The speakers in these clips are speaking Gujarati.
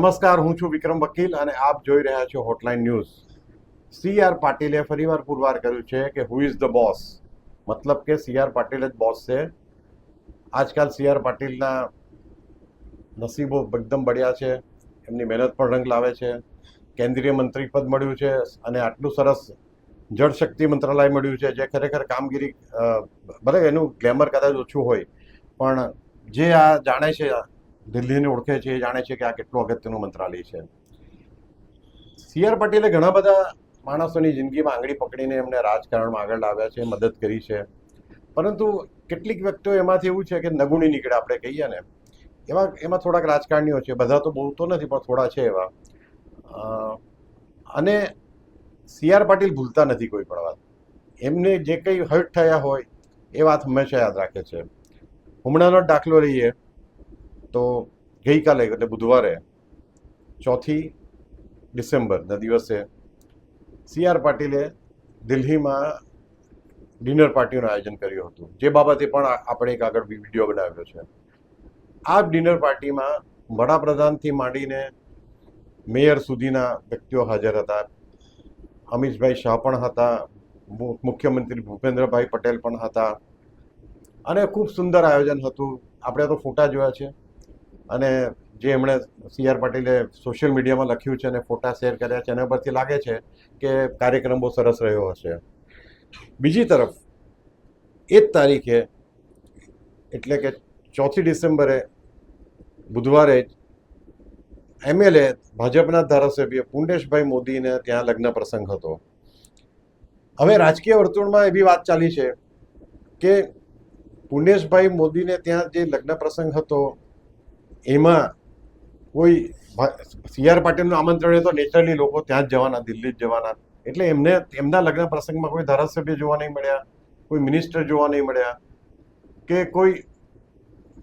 નમસ્કાર, હું છું વિક્રમ વકીલ અને આપ જોઈ રહ્યા છો હોટલાઇન ન્યૂઝ સી આર પાટીલે ફરીવાર પુરવાર કર્યું છે કે હુ ઇઝ ધ બોસ મતલબ કે સી આર પાટીલ જ બોસ છે. આજકાલ સી આર પાટીલના નસીબો એકદમ બળ્યા છે. એમની મહેનત પણ રંગ લાવે છે. કેન્દ્રીય મંત્રી પદ મળ્યું છે અને આટલું સરસ જળશક્તિ મંત્રાલય મળ્યું છે, જે ખરેખર કામગીરી ભલે એનું ગ્લેમર કદાચ ઓછું હોય, પણ જે આ જાણે છે દિલ્હીને ઓળખે છે, એ જાણે છે કે આ કેટલું અગત્યનું મંત્રાલય છે. સી આર પટેલે ઘણા બધા માણસોની જિંદગીમાં આંગળી પકડીને એમને રાજકારણમાં આગળ લાવ્યા છે, મદદ કરી છે. પરંતુ કેટલીક વ્યક્તિઓ એમાંથી એવું છે કે નગુણી નીકળે, આપણે કહીએ ને. એવા, એમાં થોડાક રાજકારણીઓ છે, બધા તો બહુ તો નથી, પણ થોડા છે એવા. અને સી આર પાટીલ ભૂલતા નથી કોઈ પણ વાત. એમને જે કંઈ હર્ટ થયા હોય, એ વાત હંમેશા યાદ રાખે છે. હમણાંનો દાખલો લઈએ. તો ગઈકાલે, એટલે બુધવારે, ચોથી ડિસેમ્બરના દિવસે, સી આર પાટીલે દિલ્હીમાં ડિનર પાર્ટીનું આયોજન કર્યું હતું. જે બાબતે પણ આપણે એક આગળ વીડિયો બનાવ્યો છે. આ ડિનર પાર્ટીમાં વડાપ્રધાનથી માંડીને મેયર સુધીના વ્યક્તિઓ હાજર હતા. અમિતભાઈ શાહ પણ હતા. મુખ્યમંત્રી ભૂપેન્દ્રભાઈ પટેલ પણ હતા. અને ખૂબ સુંદર આયોજન હતું. આપણે તો ફોટા જોયા છે. અને જે એમણે સી આર પાટીલે સોશિયલ મીડિયામાં લખ્યું છે અને ફોટા શેર કર્યા છે, એના પરથી લાગે છે કે કાર્યક્રમ બહુ સરસ રહ્યો હશે. બીજી તરફ એ જ તારીખે, એટલે કે ચોથી ડિસેમ્બરે, બુધવારે જ એમએલએ ભાજપના ધારાસભ્ય પુંડેશભાઈ મોદીને ત્યાં લગ્ન પ્રસંગ હતો. હવે રાજકીય વર્તુળમાં એવી વાત ચાલી છે કે પુંડેશભાઈ મોદીને ત્યાં જે લગ્ન પ્રસંગ હતો એમાં કોઈ સી આર પાટીલનું આમંત્રણ તો નેચરલી લોકો ત્યાં જ જવાના, દિલ્હી જ જવાના. એટલે એમને, એમના લગ્ન પ્રસંગમાં કોઈ ધારાસભ્ય જોવા નહીં મળ્યા, કોઈ મિનિસ્ટર જોવા નહીં મળ્યા, કે કોઈ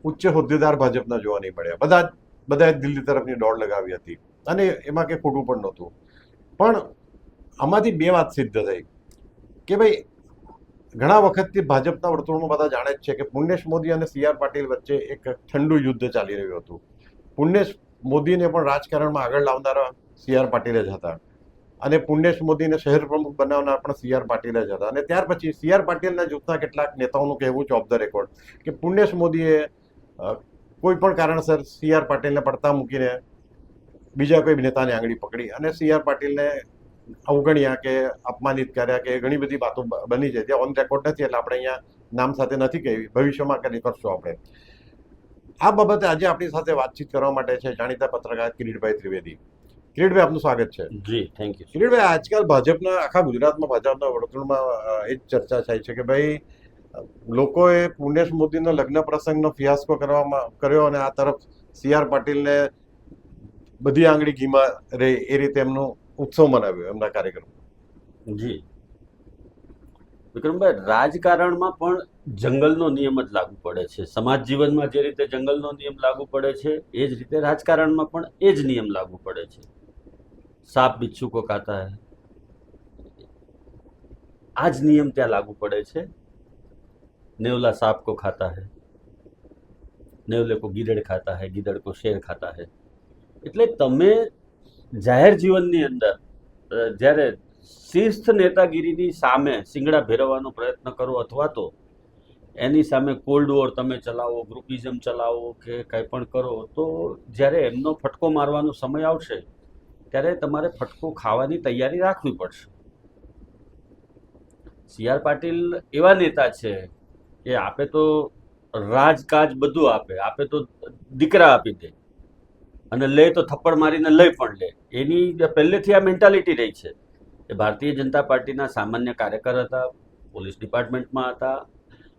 ઉચ્ચ હોદ્દેદાર ભાજપના જોવા નહીં મળ્યા. બધા બધાએ દિલ્હી તરફની દોડ લગાવી હતી. અને એમાં કંઈ ખોટું પણ નહોતું. પણ આમાંથી બે વાત સિદ્ધ થઈ. કે ભાઈ ઘણા વખતથી ભાજપના વર્તુળમાં બધા જાણે જ છે કે પુણ્યેશ મોદી અને સી આર પાટીલ વચ્ચે એક ઠંડુ યુદ્ધ ચાલી રહ્યું હતું. પુણ્યેશ મોદીને પણ રાજકારણમાં આગળ લાવનારા સી આર પાટીલ જ હતા. અને પુણ્યેશ મોદીને શહેર પ્રમુખ બનાવનાર પણ સી આર પાટીલ જ હતા. અને ત્યાર પછી સી આર પાટીલના જૂથના કેટલાક નેતાઓનું કહેવું છે ઓફ ધ રેકોર્ડ, કે પુણ્યેશ મોદીએ કોઈ પણ કારણસર સી આર પાટીલને પડતા મૂકીને બીજા કોઈ નેતાની આંગળી પકડી અને સી આર પાટીલને અવગણ્યા કે અપમાનિત કર્યા કે ઘણી બધી વાતો બની જાય જે ઓન રેકોર્ડ નથી એટલે આપણે અહીંયા નામ સાથે નથી કહેવી. ભવિષ્યમાં કરી કરશું આપણે. આ બાબતે આજે આપણી સાથે વાતચીત કરવા માટે છે જાણીતા પત્રકાર કિરીટભાઈ ત્રિવેદી. કિરીટભાઈ આપનું સ્વાગત છે. જી થેન્ક યુ કિરીટભાઈ આજકાલ ભાજપના આખા ગુજરાતમાં ભાજપના વર્તુળમાં એ જ ચર્ચા થાય છે કે ભાઈ લોકોએ પુણેશ મોદીનો લગ્ન પ્રસંગનો ફિયાસ્કો કરવામાં કર્યો અને આ તરફ સી આર પાટીલને બધી આંગળી ઘીમાં રહે એ રીતે એમનું ઉત્સવ મનાવ્યો એમના કાર્યક્રમ. જી. વિક્રમભાઈ, રાજકારણમાં પણ જંગલનો નિયમ જ લાગુ પડે છે. સમાજ જીવનમાં જે રીતે જંગલનો નિયમ લાગુ પડે છે, એ જ રીતે રાજકારણમાં પણ એ જ નિયમ લાગુ પડે છે. સાપ બિચ્છુ કો ખાતા હે. આ જ નિયમ ત્યાં લાગુ પડે છે. નેવલા સાપ કો ખાતા હે. નેવલે કો ગીદડ ખાતા હૈ, ગીદડ કો શેર ખાતા હે. એટલે તમે જાહેર જીવનની અંદર જ્યારે શિસ્થ નેતાગીરીની સામે શિંગડા ભેરવવાનો પ્રયત્ન કરો અથવા તો એની સામે કોલ્ડ વોર તમે ચલાવો, ગ્રુપિઝમ ચલાવો કે કંઈ પણ કરો, તો જ્યારે એમનો ફટકો મારવાનો સમય આવશે, ત્યારે તમારે ફટકો ખાવાની તૈયારી રાખવી પડશે. સી આર પાટીલ એવા નેતા છે કે આપે તો રાજકાજ બધું આપે આપે તો દીકરા આપી દે. અને લે તો થપ્પડ મારીને લઈ પણ લે. એની પહેલેથી આ મેન્ટાલિટી રહી છે એ ભારતીય જનતા પાર્ટીના સામાન્ય કાર્યકર હતા, પોલીસ ડિપાર્ટમેન્ટમાં હતા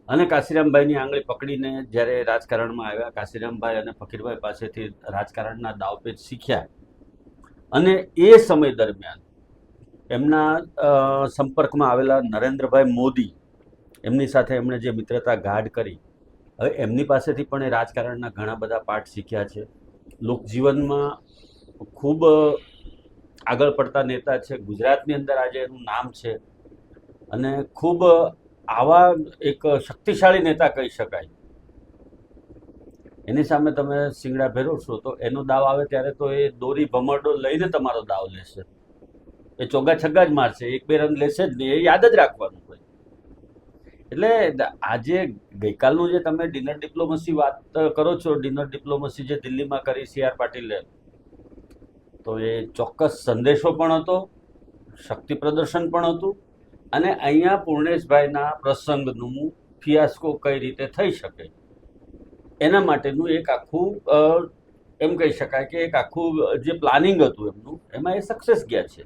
અને કાશીરામભાઈની આંગળી પકડીને જ્યારે રાજકારણમાં આવ્યા, કાશીરામભાઈ અને ફકીરભાઈ પાસેથી રાજકારણના દાવપેચ શીખ્યા. અને એ સમય દરમિયાન એમના સંપર્કમાં આવેલા નરેન્દ્રભાઈ મોદી, એમની સાથે એમણે જે મિત્રતા ગાઢ કરી, હવે એમની પાસેથી પણ એ રાજકારણના ઘણા બધા પાઠ શીખ્યા છે. લોકજીવનમાં ખૂબ આગળ પડતા નેતા છે. ગુજરાતની અંદર આજે એનું નામ છે અને ખૂબ આવા એક શક્તિશાળી નેતા કહી શકાય. એની સામે તમે શિંગડા ભેરવશો તો એનો દાવ આવે ત્યારે તો એ દોરી ભમરડો લઈને તમારો દાવ લેશે. એ ચોગા છગ્ગા જ મારશે. એક બે રન લેશે જ નહીં. એ યાદ જ રાખવાનું. એટલે આજે ગઈકાલનું જે તમે ડિનર ડિપ્લોમસી વાત કરો છો ડિનર ડિપ્લોમસી જે દિલ્હીમાં કરી સી આર પાટીલે, તો એ ચોક્કસ સંદેશો પણ હતો, શક્તિ પ્રદર્શન પણ હતું, અને અહીંયા પૂર્ણેશભાઈના પ્રસંગનું ફિયાસ્કો કઈ રીતે થઈ શકે? એના માટેનું એક આખું એમ કહી શકાય કે એક આખું જે પ્લાનિંગ હતું એમનું, એમાં એ સક્સેસ ગયા છે.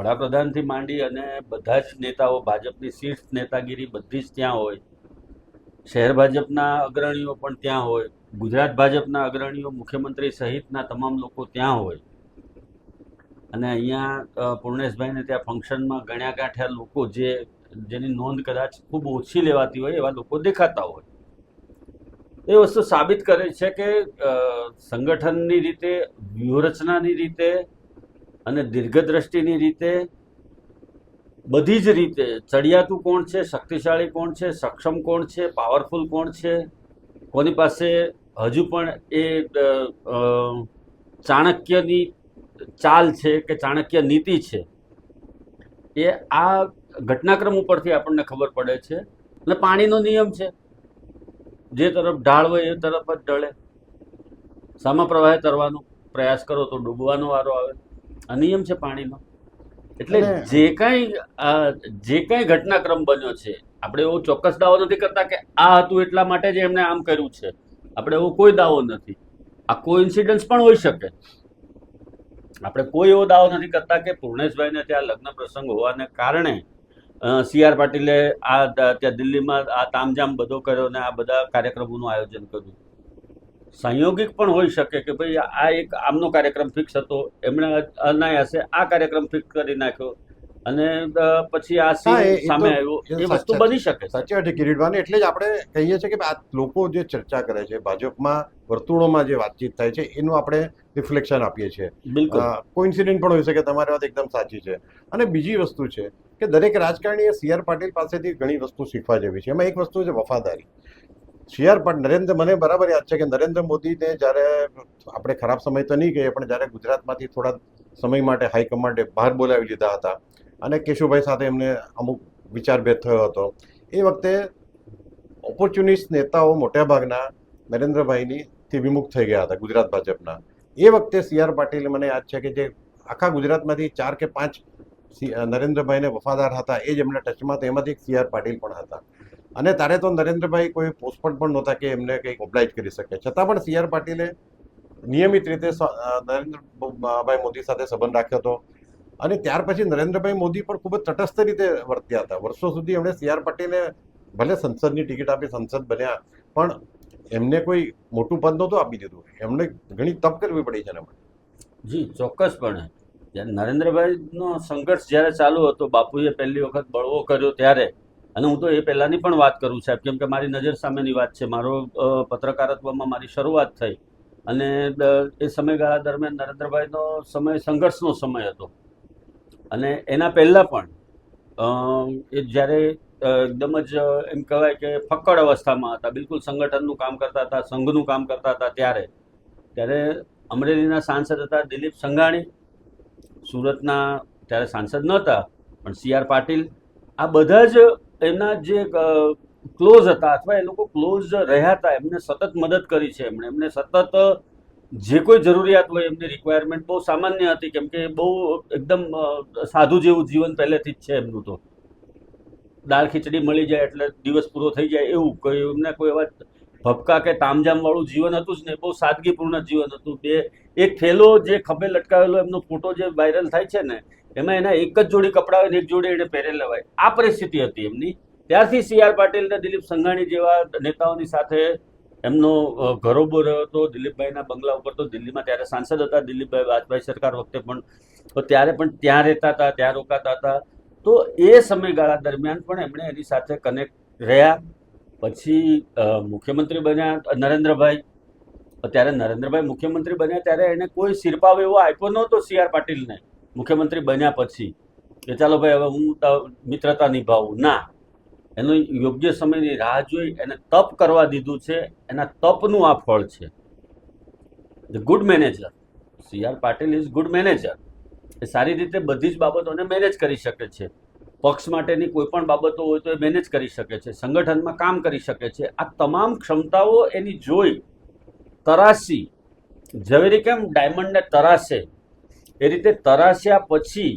વડાપ્રધાનથી માંડી અને બધા જ નેતાઓ, ભાજપની શીર્ષ નેતાગીરી બધી જ ત્યાં હોય. શહેર ભાજપના અગ્રણીઓ પણ ત્યાં હોય. ગુજરાત ભાજપના અગ્રણીઓ, મુખ્યમંત્રી સહિતના તમામ લોકો ત્યાં હોય. અને અહીંયા પૂર્ણેશભાઈને ત્યાં ફંક્શનમાં ગણ્યા ગાંઠ્યા લોકો જે, જેની નોંધ કદાચ ખૂબ ઓછી લેવાતી હોય એવા લોકો દેખાતા હોય. એ વસ્તુ સાબિત કરે છે કે સંગઠનની રીતે, વ્યૂહરચનાની રીતે અને દીર્ઘદ્રષ્ટિની રીતે બધી જ રીતે ચડિયાતું કોણ છે, શક્તિશાળી કોણ છે, સક્ષમ કોણ છે પાવરફુલ કોણ છે, કોની પાસે હજુ પણ એ ચાણક્યની ચાલ છે કે ચાણક્ય નીતિ છે, એ આ ઘટનાક્રમ ઉપરથી આપણને ખબર પડે છે અને પાણીનો નિયમ છે. જે તરફ ઢાળ હોય એ તરફ જ ઢળે. સામા પ્રવાહે તરવાનો પ્રયાસ કરો તો ડૂબવાનો વારો આવે. આ નિયમ છે પાણીનો. એટલે જે કાંઈ જે કાંઈ ઘટનાક્રમ બન્યો છે આપણે એવો ચોક્કસ દાવો નથી કરતા કે આ હતું એટલા માટે જ એમણે આમ કર્યું છે. આપણે એવો કોઈ દાવો નથી. આ કોઇન્સિડન્સ પણ હોઈ શકે. આપણે કોઈ એવો દાવો નથી કરતા કે પૂર્ણેશભાઈને ત્યાં લગ્ન પ્રસંગ હોવાને કારણે સી આર પાટીલે આ ત્યાં દિલ્હીમાં આ તામઝામ બધો કર્યો ને આ બધા કાર્યક્રમોનું આયોજન કર્યું. સંયોગિક પણ હોઈ શકે કે ભાઈ આ એક આમનો કાર્યક્રમ ફિક્સ હતો એમણે અનાયાસે આ કાર્યક્રમ ફિક્સ કરી નાખ્યો અને પછી આ સીન સામે આવ્યો એ વસ્તુ બની શકે સાચી વાત છે કિરીટભાઈ એટલે જ આપણે કહીએ છીએ કે આ લોકો જે ચર્ચા કરે છે ભાજપમાં વર્તુળોમાં જે વાતચીત થાય છે એનું આપણે રિફ્લેક્શન આપીએ છીએ. બિલકુલ. કોઇન્સિડન્ટ પણ હોઈ શકે તમારી વાત એકદમ સાચી છે. અને બીજી વસ્તુ છે કે દરેક રાજકારણીએ સી આર પાટીલ પાસેથી ઘણી વસ્તુ શીખવા જેવી છે. એમાં એક વસ્તુ છે વફાદારી. સી આર પાટીલ નરેન્દ્ર, મને બરાબર યાદ છે કે નરેન્દ્ર મોદીને જ્યારે આપણે ખરાબ સમય તો નહીં કહીએ, પણ જ્યારે ગુજરાતમાંથી થોડા સમય માટે હાઈકમાન્ડે બહાર બોલાવી લીધા હતા અને કેશુભાઈ સાથે એમને અમુક વિચારભેદ થયો હતો, એ વખતે ઓપોર્ચ્યુનિસ્ટ નેતાઓ મોટાભાગના નરેન્દ્રભાઈની થી વિમુખ થઈ ગયા હતા ગુજરાત ભાજપના. એ વખતે સી આર પાટીલ મને યાદ છે કે જે આખા ગુજરાતમાંથી ચાર કે પાંચ નરેન્દ્રભાઈને વફાદાર હતા એ જ એમના ટચમાં હતા એમાંથી સી આર પાટીલ પણ હતા. અને ત્યારે તો નરેન્દ્રભાઈ કોઈ પોસ્ટપોન પણ નહોતા કે એમને કંઈક ઓબ્લાઇજ કરી શકે. છતાં પણ સી આર પાટીલે નિયમિત રીતે નરેન્દ્રભાઈ મોદી સાથે સંબંધ રાખ્યો હતો. અને ત્યાર પછી નરેન્દ્રભાઈ મોદી પણ ખૂબ જ તટસ્થ રીતે વર્ત્યા હતા. વર્ષો સુધી એમણે સી આર પાટીલે ભલે સંસદની ટિકિટ આપી સંસદ બન્યા, પણ એમને કોઈ મોટું પદ નહોતું આપી દીધું. એમને ઘણી તપ કરવી પડી છે એના જી, ચોક્કસપણે. જ્યારે નરેન્દ્રભાઈનો સંઘર્ષ જ્યારે ચાલુ હતો, બાપુએ પહેલી વખત બળવો કર્યો ત્યારે અને હું તો એ પહેલાંની પણ વાત કરું સાહેબ કેમ કે મારી નજર સામેની વાત છે. મારો પત્રકારત્વમાં મારી શરૂઆત થઈ અને એ સમયગાળા દરમિયાન નરેન્દ્રભાઈનો સમય, સંઘર્ષનો સમય હતો. અને એના પહેલાં પણ એ જ્યારે એકદમ જ એમ કહેવાય કે ફક્કડ અવસ્થામાં હતા, બિલકુલ સંગઠનનું કામ કરતા હતા, સંઘનું કામ કરતા હતા ત્યારે ત્યારે અમરેલીના સાંસદ હતા દિલીપ સંઘાણી, સુરતના ત્યારે સાંસદ નહોતા, પણ સી આર પાટીલ, આ બધા જ એમના જે ક્લોઝ હતા અથવા એ લોકો ક્લોઝ રહ્યા હતા, એમને સતત મદદ કરી છે એમણે. એમને સતત જે કોઈ જરૂરિયાત હોય એમની રિક્વાયરમેન્ટ બહુ સામાન્ય હતી, કેમ કે બહુ એકદમ સાધુ જેવું જીવન પહેલેથી જ છે એમનું તો. દાળ ખીચડી મળી જાય એટલે દિવસ પૂરો થઈ જાય એવું કોઈ એમને કોઈ એવા ભપકા કે તામજામ વાળું જીવન હતું જ ને બહુ સાદગીપૂર્ણ જીવન હતું. બે, એક થેલો જે ખભે લટકાવેલો, એમનો ફોટો જે વાયરલ થાય છે ને, એમાં એના એક જ જોડી કપડાં હોય ને, એક જોડી એને પહેરેલા હોય. આ પરિસ્થિતિ હતી એમની. ત્યારથી સી આર પાટીલ ને દિલીપ સંઘાણી જેવા નેતાઓની સાથે એમનો ઘરોબો રહ્યો હતો. દિલીપભાઈના બંગલા ઉપર તો દિલ્હીમાં ત્યારે સાંસદ હતા. દિલીપભાઈ વાજપાઈ સરકાર વખતે પણ, તો ત્યારે પણ ત્યાં રહેતા હતા, ત્યાં રોકાતા હતા. તો એ સમયગાળા દરમિયાન પણ એમણે એની સાથે કનેક્ટ રહ્યા. પછી મુખ્યમંત્રી બન્યા નરેન્દ્રભાઈ. ત્યારે નરેન્દ્રભાઈ મુખ્યમંત્રી બન્યા ત્યારે એને કોઈ શિરપાવ એવો આપ્યો નહોતો સી આર પાટીલને. મુખ્યમંત્રી બન્યા પછી કે ચાલો ભાઈ, હવે હું મિત્રતા નિભાવું. ના. એનો યોગ્ય સમયની રાહ જોઈ એને તપ કરવા દીધું છે. એના તપનું આ ફળ છે. The good manager C R Patil is good manager એ સારી રીતે બધી જ બાબતોને મેનેજ કરી શકે છે. પક્ષ માટેની કોઈ પણ બાબતો હોય તો એ મેનેજ કરી શકે છે, સંગઠનમાં કામ કરી શકે છે. આ તમામ ક્ષમતાઓ એની જોઈ તરાસી ઝવેરી કેમ ડાયમંડને તરાશે, એ રીતે તરાસ્યા પછી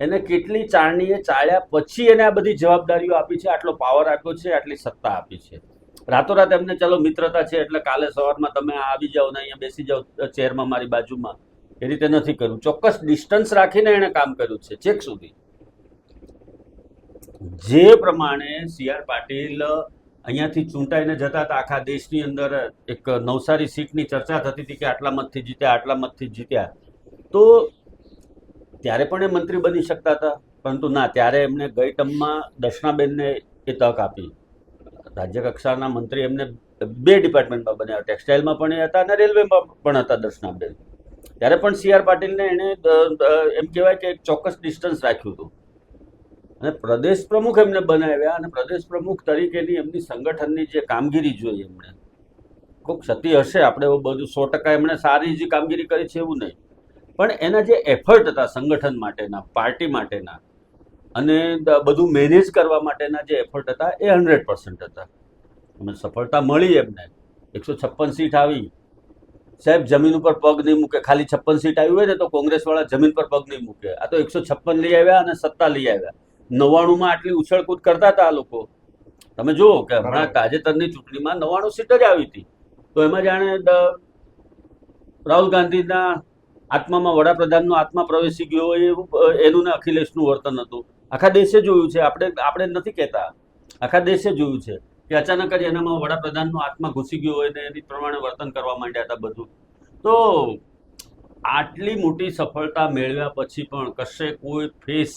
એને કેટલી ચાળણીએ ચાળ્યા પછી એને આ બધી જવાબદારીઓ આપી છે, આટલો પાવર આપ્યો છે, આટલી સત્તા આપી છે. રાતોરાત એમને, ચલો, મિત્રતા છે, એટલે કાલે સવારમાં તમે આવી જાઓ ને અહીંયા બેસી જાઓ ચેરમાં મારી બાજુમાં. એ રીતે નથી કર્યું. ચોક્કસ ડિસ્ટન્સ રાખીને એણે કામ કર્યું છે, છેક સુધી. જે પ્રમાણે સી આર પાટીલ અહીંયાથી ચૂંટાઈને જતા હતા, આખા દેશની અંદર એક નવસારી સીટની ચર્ચા થતી હતી કે આટલા મતથી જીત્યા, આટલા મતથી જીત્યા. તો ત્યારે પણ એ મંત્રી બની શકતા હતા, પરંતુ ના, ત્યારે એમને ગઈ ટર્મમાં દર્શનાબેનને એ તક આપી. રાજ્ય કક્ષાના મંત્રી એમને બે ડિપાર્ટમેન્ટમાં બન્યા, ટેક્સટાઇલમાં પણ એ હતા અને રેલવેમાં પણ હતા દર્શનાબેન ત્યારે પણ સી આર પાટીલને એણે એમ કહેવાય કે એક ચોક્કસ ડિસ્ટન્સ રાખ્યું હતું. અને પ્રદેશ પ્રમુખ એમને બનાવ્યા અને પ્રદેશ પ્રમુખ તરીકેની એમની સંગઠનની જે કામગીરી જોઈ એમણે. ખૂબ ક્ષતિ હશે, આપણે બધું સો ટકા એમણે સારી જ કામગીરી કરી છે એવું નહીં. પણ એના જે એફર્ટ હતા સંગઠન માટેના, પાર્ટી માટેના અને બધું મેનેજ કરવા માટેના જે એફર્ટ હતા એ હંડ્રેડ પર્સન્ટ હતા. અમને સફળતા મળી એમને. એકસો છપ્પન સીટ આવી. સાહેબ, જમીન ઉપર પગ નહીં મૂકે, ખાલી છપ્પન સીટ આવી હોય ને તો કોંગ્રેસવાળા જમીન પર પગ નહીં મૂકે. આ તો એકસો છપ્પન લઈ આવ્યા અને સત્તા લઈ આવ્યા. નવ્વાણુંમાં આટલી ઉછળકૂદ કરતા હતા આ લોકો. તમે જુઓ કે હમણાં તાજેતરની ચૂંટણીમાં નવ્વાણું સીટ જ આવી હતી. તો એમાં જાણે રાહુલ ગાંધીના આત્મામાં વડાપ્રધાનનો આત્મા પ્રવેશી ગયો હોય એનું ને અખિલેશનું વર્તન હતું. આખા દેશે જોયું છે આપણે આપણે નથી કહેતા. આખા દેશે જોયું છે કે અચાનક જ એનામાં વડાપ્રધાનનો આત્મા ઘૂસી ગયો હોય ને એની પ્રમાણે વર્તન કરવા માંડ્યા હતા બધું. તો આટલી મોટી સફળતા મેળવ્યા પછી પણ કશે કોઈ ફેસ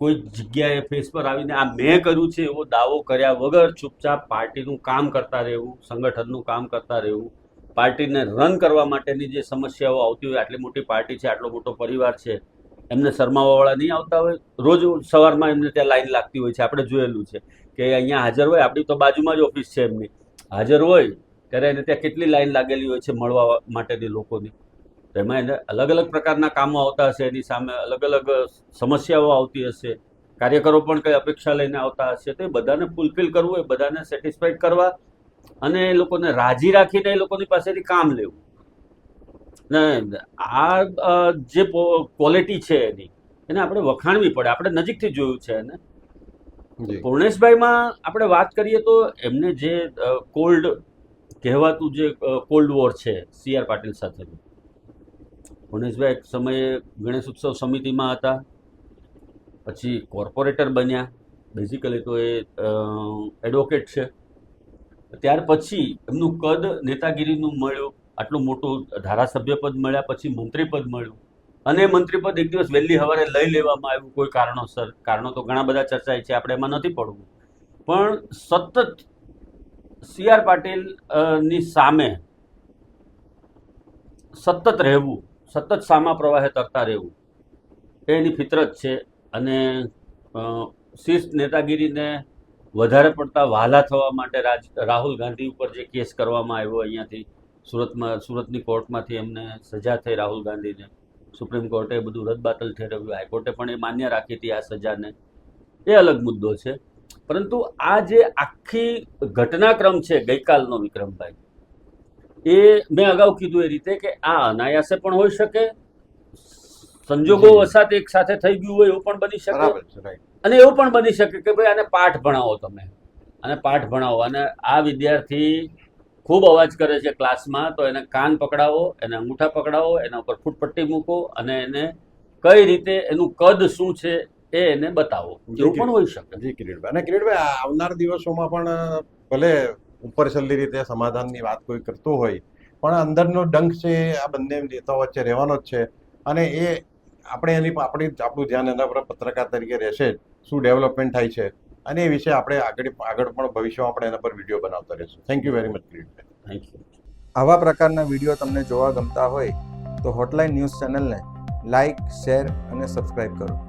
કોઈ જગ્યાએ ફેસ પર આવીને આ મેં કર્યું છે એવો દાવો કર્યા વગર ચૂપચાપ પાર્ટીનું કામ કરતા રહેવું, સંગઠનનું કામ કરતા રહેવું, પાર્ટીને રન કરવા માટેની જે સમસ્યાઓ આવતી હોય, આટલી મોટી પાર્ટી છે, આટલો મોટો પરિવાર છે, એમને શરમાવાવાળા નહીં આવતા હોય. રોજ સવારમાં એમને ત્યાં લાઈન લાગતી હોય છે. આપણે જોયેલું છે કે અહીંયા હાજર હોય, આપણી તો બાજુમાં જ ઓફિસ છે એમની. હાજર હોય, ત્યારે એને ત્યાં કેટલી લાઈન લાગેલી હોય છે મળવા માટેની લોકોની. તો એમાં એને અલગ અલગ પ્રકારના કામો આવતા હશે એની સામે અલગ અલગ સમસ્યાઓ આવતી હશે. કાર્યકરો પણ કઈ અપેક્ષા લઈને આવતા હશે તો એ બધાને ફૂલફિલ કરવું એ બધાને સેટિસ્ફાઈડ કરવા અને એ લોકોને રાજી રાખીને એ લોકોની પાસેથી કામ લેવું. ને આ જે ક્વોલિટી છે એની એને આપણે વખાણવી પડે. આપણે નજીકથી જોયું છે એને. પૂર્ણેશભાઈમાં આપણે વાત કરીએ તો એમને જે કોલ્ડ કહેવાતું જે કોલ્ડ વોર છે સી આર પાટીલ સાથેનું પૂર્ણેશભાઈ એક સમયે ગણેશ ઉત્સવ સમિતિમાં હતા, પછી કોર્પોરેટર બન્યા. બેઝિકલી તો એ એડવોકેટ છે. ત્યાર પછી એમનું કદ નેતાગીરીનું મળ્યું, આટલું મોટું ધારાસભ્ય પદ મળ્યા, પછી મંત્રી પદ મળ્યું. અને મંત્રી પદ એક દિવસ વહેલી સવારે લઈ લેવામાં આવ્યું કોઈ કારણોસર. કારણો તો ઘણા બધા ચર્ચાય છે, આપણે એમાં નથી પડવું. પણ સતત સી આર પાટીલની સામે સતત રહેવું સતત સામા પ્રવાહે તરતા રહેવું. એની ફિતરત છે અને શિસ્ત નેતાગીરીને વધારે પડતા વહાલા થવા માટે રાજ, રાહુલ ગાંધી ઉપર જે કેસ કરવામાં આવ્યો અહીંયાથી સુરતમાં, સુરતની કોર્ટમાંથી એમને સજા થઈ રાહુલ ગાંધીને. સુપ્રીમ કોર્ટે બધું રદબાતલ ઠેરવ્યું. હાઈકોર્ટે પણ એ માન્ય રાખી હતી આ સજાને. એ અલગ મુદ્દો છે. પરંતુ આ જે આખી ઘટનાક્રમ છે ગઈકાલનો વિક્રમભાઈ એ મેં અગાઉ કીધું એ રીતે કે આ અનાયાસે પણ હોઈ શકે સંજોગો વસાત એક સાથે થઈ ગયું હોય એવું પણ બની શકે. અને એવું પણ બની શકે કે ભાઈ આને પાઠ ભણાવો તમે. અને પાઠ ભણાવો. અને આ વિદ્યાર્થી ખૂબ અવાજ કરે છે ક્લાસમાં તો એને કાન પકડાવો એને અંગૂઠા પકડાવો એના ઉપર ફૂટપટ્ટી મૂકો અને એને કઈ રીતે એનું કદ શું છે એ એને બતાવો. એવું પણ હોઈ શકે. જી કિરીટભાઈ. અને કિરીટભાઈ આવનાર દિવસોમાં પણ ભલે ઉપર છેલ્લી રીતે સમાધાનની વાત કોઈ કરતું હોય પણ અંદરનો ડંખ છે એ આ બંને નેતાઓ વચ્ચે રહેવાનો જ છે. અને એ આપણે એની આપણી આપણું ધ્યાન એના પર પત્રકાર તરીકે રહેશે જ શું ડેવલપમેન્ટ થાય છે. અને એ વિશે આપણે આગળ આગળ પણ ભવિષ્યમાં આપણે એના પર વીડિયો બનાવતા રહીશું. Thank you very much Kiritbhai thank you આવા પ્રકારના વીડિયો તમને જોવા ગમતા હોય તો હોટલાઇન ન્યૂઝ ચેનલને લાઇક શેર અને સબસ્ક્રાઈબ કરો.